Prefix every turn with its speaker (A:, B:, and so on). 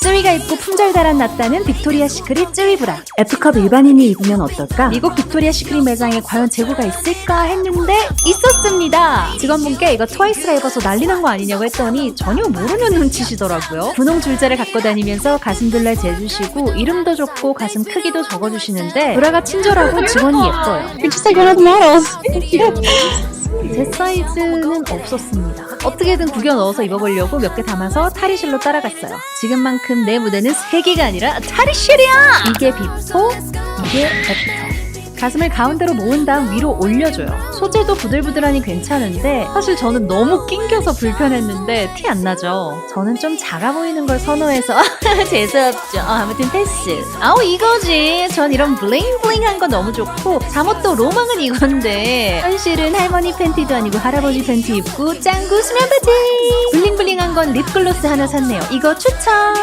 A: 쯔위가 입고 품절달한 낫다는 빅토리아 시크릿 쯔위 브라. F컵 일반인이 입으면 어떨까? 미국 빅토리아 시크릿 매장에 과연 재고가 있을까 했는데 있었습니다. 직원분께 이거 트와이스가 입어서 난리 난 거 아니냐고 했더니 전혀 모르는 눈치시더라고요. 분홍 줄자를 갖고 다니면서 가슴 둘레 재주시고 이름도 적고 가슴 크기도 적어주시는데 브라가 친절하고 직원이 예뻐요.
B: You're just like one of the models.
A: 제 사이즈는 없었습니다. 어떻게든 구겨 넣어서 입어보려고 몇 개 담아서 탈의실로 따라갔어요. 지금만큼 내 무대는 세 개가 아니라 탈의실이야! 이게 비포, 이게 애프터. 가슴을 가운데로 모은 다음 위로 올려줘요. 소재도 부들부들하니 괜찮은데 사실 저는 너무 낑겨서 불편했는데 티 안 나죠. 저는 좀 작아 보이는 걸 선호해서 재수없죠. 어, 아무튼 패스. 아우 이거지. 전 이런 블링블링한 거 너무 좋고 잠옷도 로망은 이건데 현실은 할머니 팬티도 아니고 할아버지 팬티 입고 짱구 수면 바지. 블링블링한 건 립글로스 하나 샀네요. 이거 추천.